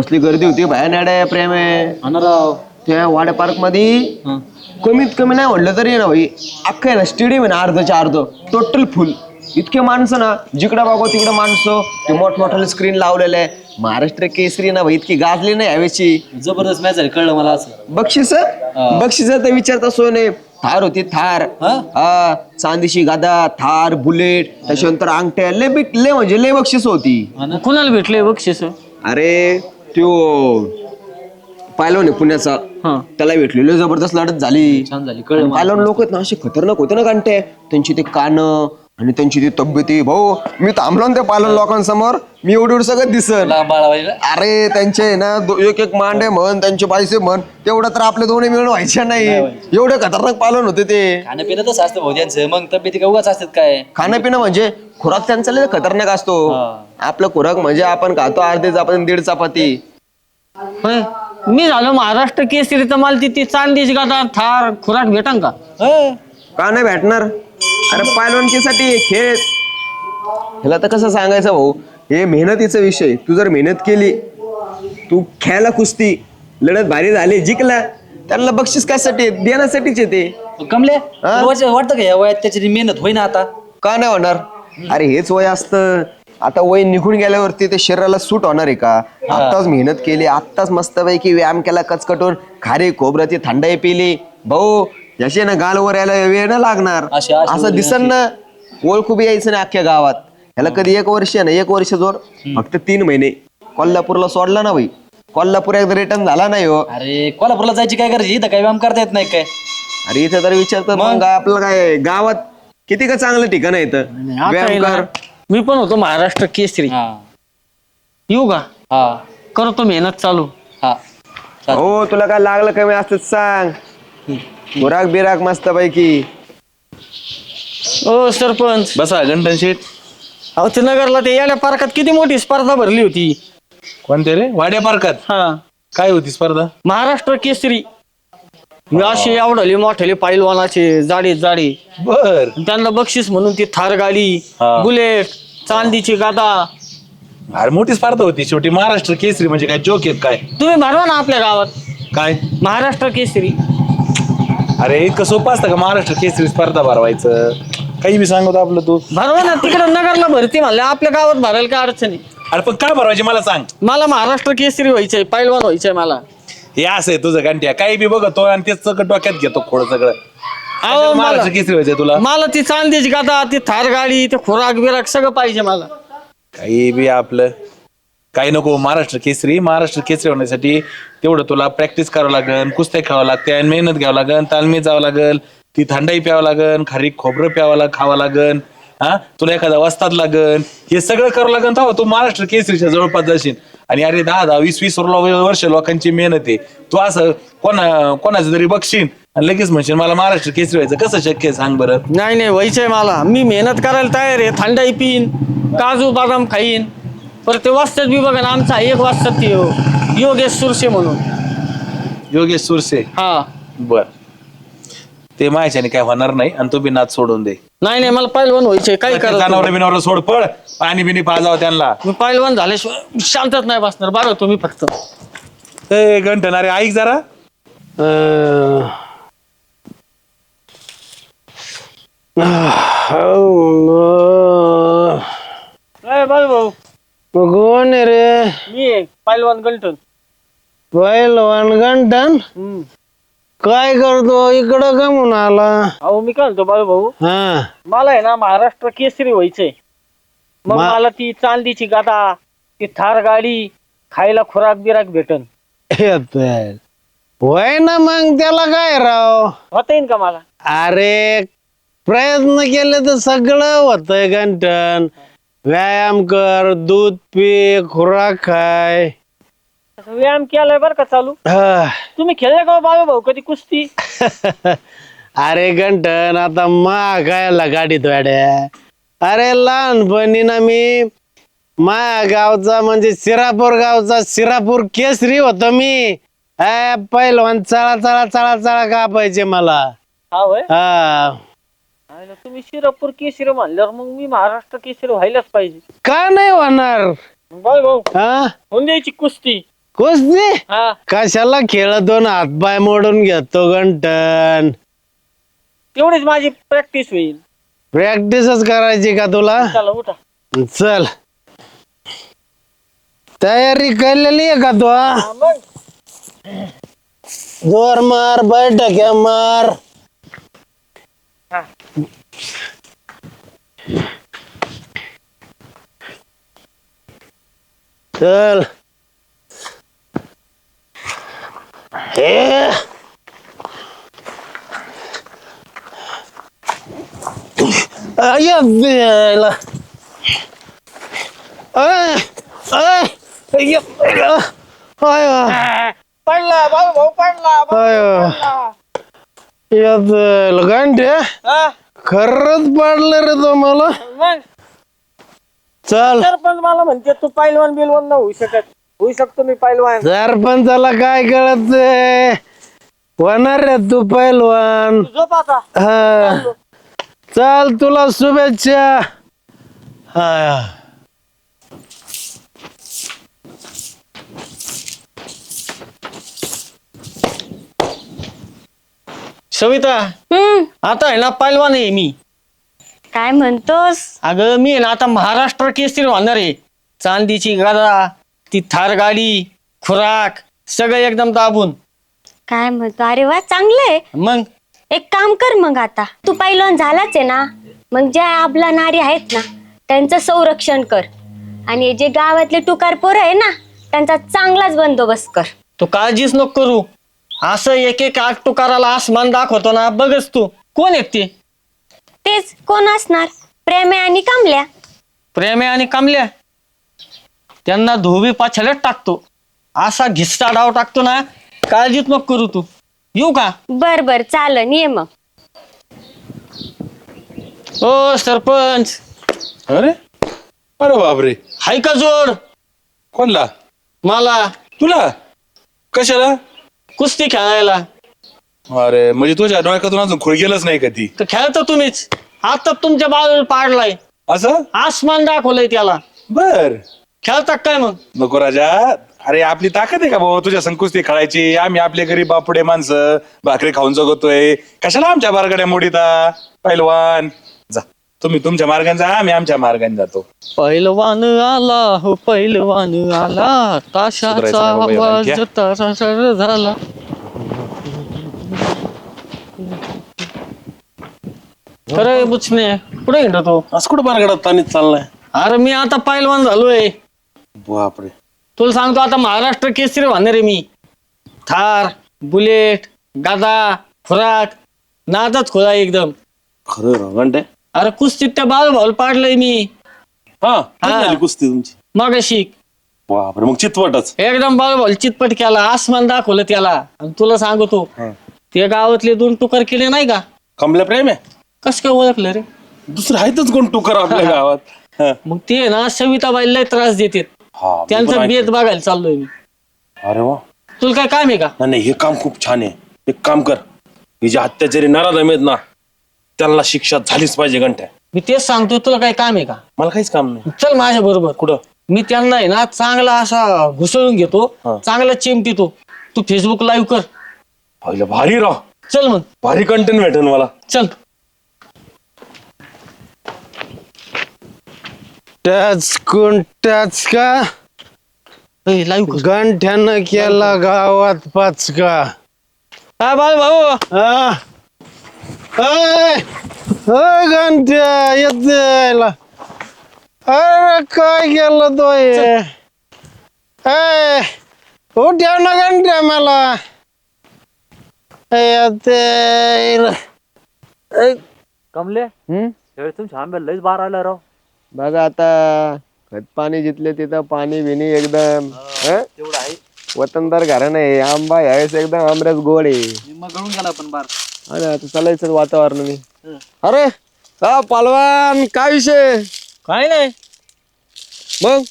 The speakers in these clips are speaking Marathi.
कसली गर्दी होती? भयानाड्या प्रेम. आहे राव त्या वाड्या पार्कमध्ये कमीत कमी नाही म्हणलं तरी ना भाई अख्खं आहे ना स्टेडियम आहे ना अर्धच्या अर्ध. टोटल फुल इतके माणसं ना जिकडं बघा तिकडं माणसं ते मोठमोठ्याला स्क्रीन लावलेलं आहे. महाराष्ट्र केसरी ना भाई इतकी गाजली नाही यावेळची. जबरदस्त मॅच झाली कळलं मला असं. बक्षीस? बक्षीस तर विचारता सोय नाही. थार होती थार. हा? चांदीशी गादा थार बुलेट त्याच्यानंतर अंगठ्या. लय बिक लय म्हणजे लय बक्षीस होती. कुणाला भेटले बक्षीस? अरे त्यो पाहिलं नाही पुण्याचा हा. त्याला भेटलेलो जबरदस्त लढत झाली. छान झाली. पाहिलं लोक आहेत ना असे खतरनाक होते ना कांटे त्यांची ते कान आणि त्यांची ती तब्येती भाऊ मी थांबलो ना त्या पालन लोकांसमोर मी एवढं एवढं सगळं बाळावाईला अरे त्यांचे आहे ना दो- एक एक मांडे म्हण त्यांचे पैसे म्हण तेवढं तर आपले दोन्ही मिळून व्हायचे नाही. एवढे खतरनाक पालन होते ते. खाणं पिणं तसं असतं भाऊ त्यांचं मग तब्येती का उगाच असतात काय? खाणं पिणं म्हणजे खुराक त्यांचा लय खतरनाक असतो. आपलं खुराक म्हणजे आपण खातो अर्धे चपाती दीड चपाती. होय? मी झालो महाराष्ट्र केसरी तर मला ती ती चांदीची गादा थार खुराक भेटन का? हं. का नाही भेटणार? अरे पायलवानकीसाठी खेळ ह्याला तर कसं सांगायचं भाऊ? हे मेहनतीचा विषय. तू जर मेहनत केली तू खेळायला कुस्ती लढत भारी झाली जिंकला त्यांना बक्षीस कशासाठी? देण्यासाठीच येते कमले तुला वाट- वाटतं का या वयात त्याची मेहनत होईना आता? का नाही होणार? अरे हेच वय असतं. आता वय निघून गेल्यावरती ते शरीराला सूट होणार आहे का? आत्ताच मेहनत केली आत्ताच मस्तपैकी व्यायाम केला कचकटून खारी खोबऱ्याची थंडाई पिली. भाऊ जसे ना गालवर यायला वेळ न लागणार. अशी- अशी असं दिसन ना ओळखू बी यायचं नाही अख्ख्या गावात. ह्याला कधी एक वर्ष आहे ना एक वर्ष जोर. फक्त तीन महिने. कोल्हापूरला सोडला ना भाई. कोल्हापूर एकदा रिटर्न झाला नाही हो. अरे कोल्हापूरला जायची काय गरज इथं काय व्यायाम करता येत नाही काय? अरे इथे तर विचारतो मग? आपलं काय गावात किती का चांगलं ठिकाण आहे इथं? आता व्यायाम ना, कर. मी पण होतो महाराष्ट्र केसरी. हा. येऊ का? हा. करतो मेहनत चालू. हा. चाल. हो तुला काय लागलं कमी असतं सांग. बुराक बिराक मस्त पैकी ओ सरपंच. बसा गंटन शेठ. अहो ते नगरला ते येड्या पार्कात किती मोठी स्पर्धा भरली होती. कोणते रे? वाड्या पार्कात? हा. काय होती स्पर्धा? महाराष्ट्र केसरी. मी असे आवडले मोठेले पैलवानाचे जाडी जाडी. बर. त्यांना बक्षीस म्हणून ती थार गाडी हा. बुलेट चांदीची गादा. अरे मोठी स्पर्धा होती. शेवटी महाराष्ट्र केसरी म्हणजे काय? जोक आहेत काय? तुम्ही भरवा ना आपल्या गावात. काय? महाराष्ट्र केसरी. अरे इतकं सोपं असतं का महाराष्ट्र केसरी स्पर्धा भरवायचं? काही बी सांगतो आपलं तू. भरवा ना तिकडे नगरला भरती म्हणलं. आपल्या गावात भरायला काय अडचणी अरे पण काय भरवायचे मला सांग. मला महाराष्ट्र केसरी व्हायचंय पैलवान व्हायचंय मला. हे असं आहे तुझं घंट्या. काही बी बघतो आणि तेच सगळं डोक्यात घेतो खोड सगळं. अहो, मला- महाराष्ट्र केसरी व्हायचंय तुला. मला ती चांदीची गादा ती थार गाडी ते खुराक बिराक सगळं पाहिजे मला. काही बी आपलं. काही नको महाराष्ट्र केसरी महाराष्ट्र केसरी होण्यासाठी तेवढं तुला प्रॅक्टिस करावं लागेल कुस्त्या खावं लागते आणि मेहनत घ्यावं लागेल तालमी जावं लागेल ती थंडाई प्यावं लागेल खारी खोबरं प्यावं लाग खावं लागेल हा? तुला एखादा वस्ताद लागेल हे सगळं करावं लागेल तेव्हा तू महाराष्ट्र केसरीच्या जवळपास जाशील. आणि अरे दहा दहा वीस वीस वर्ष लोकांची मेहनत आहे. तू असं कोणा कोणाचं तरी बघशील आणि लगेच म्हणशील मला महाराष्ट्र केसरी व्हायचं कसं शक्य आहे? सांग बरं. नाही नाही व्हायचंय मला. मी मेहनत करायला तयार आहे थंडाई पिईन काजू बदाम खाईन. पर ते वाजतात बी बघा ना आमचा एक वाजतात ते हो. योगेश सुरसे म्हणून. योगेश सुरसे? हा. बर. ते मायाच्याने काय होणार नाही आणि तू बी नाच सोडून दे. नाही नाही मला काही करायचं? जनावर बिनावर सोड पळ. पाणी बिनी पाजावं त्यांना. मी पैलवान झाल्याशिवाय शांतच नाही बसणार. बरं तुम्ही फक्त. ए गंठन अरे ऐक जरा. भाऊ कोण आहे रे. मी आहे, पैलवान गलटन पहिलवान गंठन? काय करतो? इकडं का म्हणून आला? अहो मी काय म्हणतो बाळू भाऊ? हा. मला आहे ना महाराष्ट्र केसरी व्हायचंय. मग मा- मला ती चांदीची गादा ती थार गाडी खायला खुराक बिराक भेटन. येतोय. होय ना मग त्याला काय राव? होता येईन का मला? अरे प्रयत्न केले तर सगळं होतंय गंठन. व्यायाम कर दूध पी खुराक खाय. असं व्यायाम केलाय बरं का चालू? हा. तुम्ही खेळले का हो बाळू भाऊ कधी कुस्ती? अरे गंठन आता मागायला गाडीत वाड्या. अरे लहानपणी ना मी माया गावचा म्हणजे सिरापूर गावचा सिरापूर केसरी होतो मी. अ, पहिलवान चळा चळा चळा चळा कापायचे मला? हा हा. आयला तुम्ही शिरापूर केसरी म्हणल्यावर मग मी महाराष्ट्र केसरी व्हायलाच पाहिजे. का नाही होणार? बाळू भाऊ. हा? होऊन द्यायची कुस्ती. कुस्ती? हा. कशाला खेळ दोन हातपाय मोडून घेतो गंटन तेवढीच माझी प्रॅक्टिस होईल. प्रॅक्टिसच करायची का तुला? चला उठा. चल. तयारी केलेली आहे का तू जोर मार बैठक मार. चल हे अय्या बेला. अय, अय, अय्या, अय्या. अय्या. पडला भाऊ भाऊ पडला अय्या. या बेला, गांडे खरंच पाडलं रे तो मला. मग? चल. सरपंच मला म्हणते तू पैलवान बिलवान न होऊ शकत. होऊ शकतो मी पैलवान. सरपंचाला काय कळत होणार रे तू पैलवान. झोप आता. हा. चल तुला शुभेच्छा. हा. सविता हम्म. आता आहे ना पैलवान आहे मी. काय म्हणतोस? अगं मी आहे ना आता महाराष्ट्र केसरी होणार आहे. चांदीची गदा ती थार गाडी खुराक सगळं एकदम दाबून. काय म्हणतो? अरे वा चांगलंय मग? एक काम कर मग आता. तू पैलवान झालाच आहे ना? मग ज्या आपला नारी आहेत ना त्यांचं संरक्षण कर. आणि जे गावातले टुकार पोरं आहे ना त्यांचा चांगलाच बंदोबस्त कर. तू काळजीच नको करू. असं एक एक आग तुकाराला आसमान दाखवतो ना बघच तू. कोण आहेत ते? तेच कोण असणार? प्रेमे आणि कामल्या. प्रेमे आणि कामल्या? त्यांना धोबी पाछाल्यात टाकतो. असा घिस्ता डाव टाकतो ना काळजीच नको करू तू. येऊ का? बर बर चालन ये मग. ओ सरपंच. अरे? अरे बापरे. हाय का जोड? कोणला? मला. तुला? कशाला? कुस्ती खेळायला. अरे म्हणजे तुझ्या डोळ्यातून अजून खुळ गेलंच नाही कधी? तर खेळतो तुम्हीच. आता तुमच्या बाजूला पाडलाय. असं? आसमान दाखवलंय त्याला. बर. खेळतात काय मग? नको राजा. अरे आपली ताकद आहे का भाऊ तुझ्या संकुस्ती खेळायची? आम्ही आपले गरीब बापुडे माणसं भाकरी खाऊन जगतोय. कशाला आमच्या बारगड्या मोडीता? पैलवान. तुम्ही तुमच्या मार्गाने जा आम्ही आमच्या मार्गाने जातो. पैलवान आला हो पैलवान आला. ताशाचा सुधारायचं आवाज. तासासर झाला. खरं बुचणे कुठे हिंडतो असं कुठं बारगडात पाणी चाललाय? अरे मी आता पैलवान झालोय. बापरे. तुला सांगतो आता महाराष्ट्र केसरी होणार आहे मी. थार बुलेट गादा खुराक. नादच खोला एकदम. खरं गंटे अरे कुस्तीत त्या बाल भाऊ पाडलंय मी. हा हा. झाली कुस्ती तुमची? मग शिक बापरे मग चितवटच एकदम बाल भाऊ चितपट केला आसमान दाखवलं त्याला. आणि तुला सांगतो ते गावातले दोन टुकार केले नाही का? कमल्या प्रेम आहे? कस काय ओळखलं रे? दुसरं आहेतच कोण टुकर आपल्या गावात? हा. मग ते ना सविताबाईला लय त्रास हा, मी पण त्यांचा. बेत बघायला चाललोय मी. अरे वा. तुला काय काम आहे का? नाही नाही हे काम खूप छान आहे. एक काम कर हे जे अत्याचारी नराधम आहेत ना त्यांना शिक्षा झालीच पाहिजे घंट्या. मी तेच सांगतो तुला काय काम आहे का? मला काहीच काम नाही. चल माझ्या बरोबर. कुठं? मी त्यांना आहे ना चांगला असा घुसळून घेतो चांगला चिमटीतो तू फेसबुक लाईव्ह कर. पहिलं भारी राव चल मग. भारी कंटेंट भेटेल मला. चल. टच कोण टच का? लाईव्ह कर. गंठ्यानं केला गावात पाच का काय बाळ भाऊ. हा. अय, अय, येत. अरे काय केलं तो हे? अय, उठ्या ना गंठ्या मला येत कमले त्यावेळेस तुमच्या आंब्याला लयच बार आला राव बघा आता खत पाणी जिथले तिथं पाणी बिनी एकदम हं? तेवढं आहे वतनदार घराणं आहे आंबा यावेळेस एकदम आमरस गोड आहे गळून गेला पण बार. अरे आता चालायचं वातावरण मी. अरे हा पालवान काय विषय? काय नाही. मग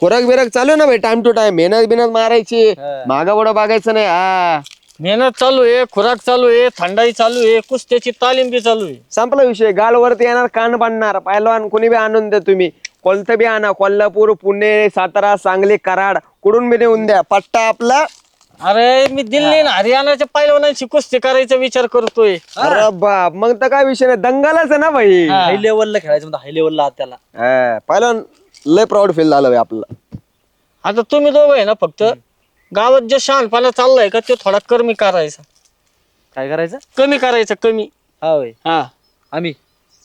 खुराक बिराक चालू आहे ना भाई टाइम टू टाइम मेहनत बिनत मारायची. मागा पुढं बघायचं नाही हा. मेहनत चालू आहे खुराक चालू आहे थंडाई चालू आहे कुस्त्याची तालीम बी चालू आहे. संपला विषय गाल वरती येणार कान बांधणार पहिलवान कोणी बी आणून द्या तुम्ही. कोणतं बी आणा कोल्हापूर पुणे सातारा सांगली कराड कुठून बी नेऊन द्या. पट्टा आपला. अरे मी दिल्ली आणि हरियाणाच्या पैलवानांची कुस्ती करायचा विचार करतोय. अरे बाप मग तर काय विषय नाही. दंगलच आहे ना भाई. हाय लेवलला खेळायचं म्हणतो हाय लेवलला त्याला हा, पहिलं लय प्राऊड फील झालं भाई आपलं. आता तुम्ही दोघं आहे ना फक्त? गावात जे शहाणपणा चाललाय का ते थोडा कमी करायचा. काय करायचं? कमी करायचा कमी. हा होय. हा. आम्ही.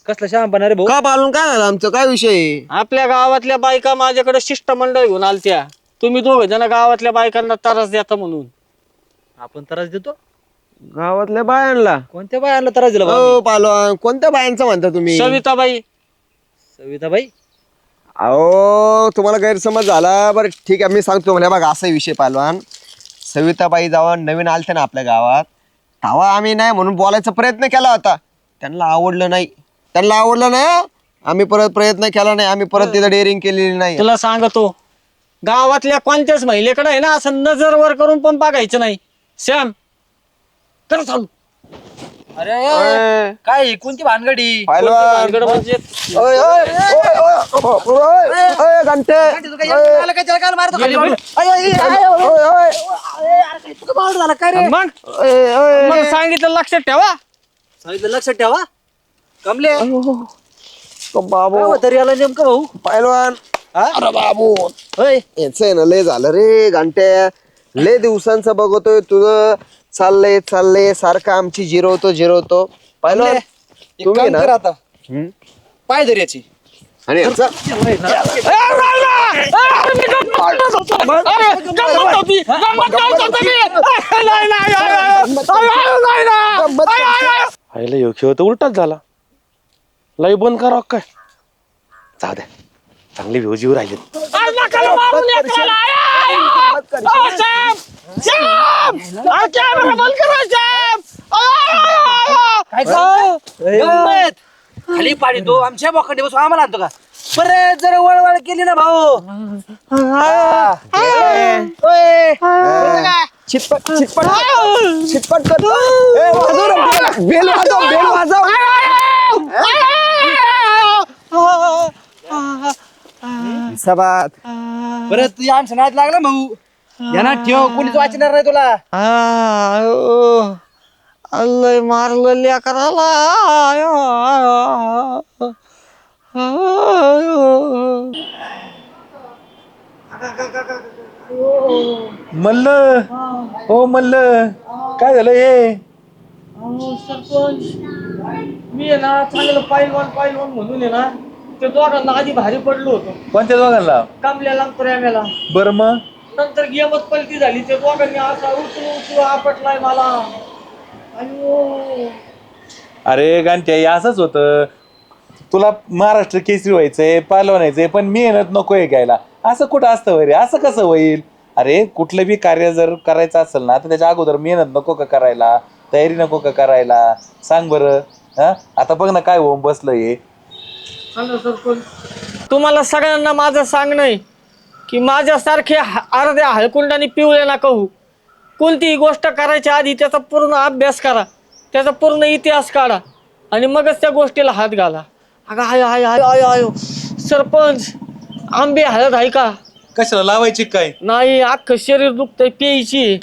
कसला श्याम बनणार भाऊ? का पालून काय झालं आमचं? काय विषय? आपल्या गावातल्या बायका माझ्याकडे शिष्टमंडळ घेऊन आलत्या. तुम्ही दोघ जण गावातल्या बायकांना त्रास देता म्हणून. आपण त्रास देतो? गावातल्या बायांना? कोणत्या बायांना त्रास दिला भाऊ हो पालवान कोणत्या बायांचं म्हणता तुम्ही? सविताबाई. सविताबाई? अहो तुम्हाला गैरसमज झाला. बरं ठीक आहे मी सांगतो तुम्हाला. बघा असा विषय पालवान. सविताबाई जेव्हा नवीन आलते ना आपल्या गावात तेव्हा आम्ही नाही म्हणून बोलायचा प्रयत्न केला होता. त्यांना आवडलं नाही. त्यांना आवडलं नाही आम्ही परत प्रयत्न केला नाही. आम्ही परत तिथं डेअरिंग केलेली नाही. तुला सांगतो गावातल्या कोणत्याच महिलेकडे आहे ना असं नजर वर करून पण बघायचं नाही. श्याम कर चालू. अरे काय ही? कोणती भानगडी? पालवान भानगड? म्हणजे ओय, ओय, ओय, ओय, ओय, ओय, ओय, घंटे. ओय, ओय, ओय, मग? ओय, ओय. मग सांगितलं लक्षात ठेवा. सांगितलं लक्षात ठेवा. कमले. तो बाबू. तरी आला नेमकं भाऊ? पहिलवान अरे बाबू. होय. याच आहे ना लय झालं रे घंटे लय दिवसांचं बघतोय तुझं. चाललंय चाललंय. सारखं आमची जिरवतो जिरवतो. एक तुम्ही काम ना कर आता. पाय धर याची. आणि याचा- आईला तर उलटाच झाला. लाईव्ह बंद करा काय? जाऊ द्या. चांगली व्ह्यूज येऊ राहिले गंमत. खाली पाडी तो आमच्या बोखंडी बसून आम्हाला आणतो का? परत जर वळवळ केली ना भाऊ. ओय. चिटपट चिटपट चिटपट कर. ए, वाजव रे, बेल- बेल वाजव बेल वाजव. सबात परत तुझ्या आमच्या नाद लागला भाऊ. यांना ठेव कोणीच वाचणार नाही तुला. अल्लय मारलं लेकराला मल्ल. हो मल्ल. काय झालं हे? सरपंच. मी आहे ना चांगलं पायलवान पायलवान म्हणून आहे ना ते दोघांना आधी भारी पडलो होतो. कोणत्या दोघांना? कामल्याला आणि प्रेम्याला बरं मग? नंतर गेमच पलटी झाली. ते दोघांनी असा उचलू उचलू आपटलाय मला. आणि अरे गांठ्या हे असंच होतं. तुला महाराष्ट्र केसरी व्हायचंय पालवान व्हायचंय पण मेहनत नकोय घ्यायला. असं कुठं असतं वय रे? असं कसं होईल? अरे कुठलं बी कार्य जर करायचं असेल ना तर त्याच्या अगोदर मेहनत नको का करायला? तयारी नको का करायला? सांग बरं. हा? आता बघ ना काय होऊन बसलं हे. तुम्हाला सगळ्यांना माझं सांगणं आहे की माझ्यासारखे ह- अर्ध्या हळकुंडाने पिवळे ना कहू कोणतीही गोष्ट करायच्या आधी त्याचा पूर्ण अभ्यास करा. त्याचा पूर्ण इतिहास काढा. आणि मगच त्या गोष्टीला हात घाला. अगं आय आय आय आय आयो सरपंच आंबे हळद आहे का? कशाला लावायची काय? नाही अख्खं शरीर दुखतंय प्यायची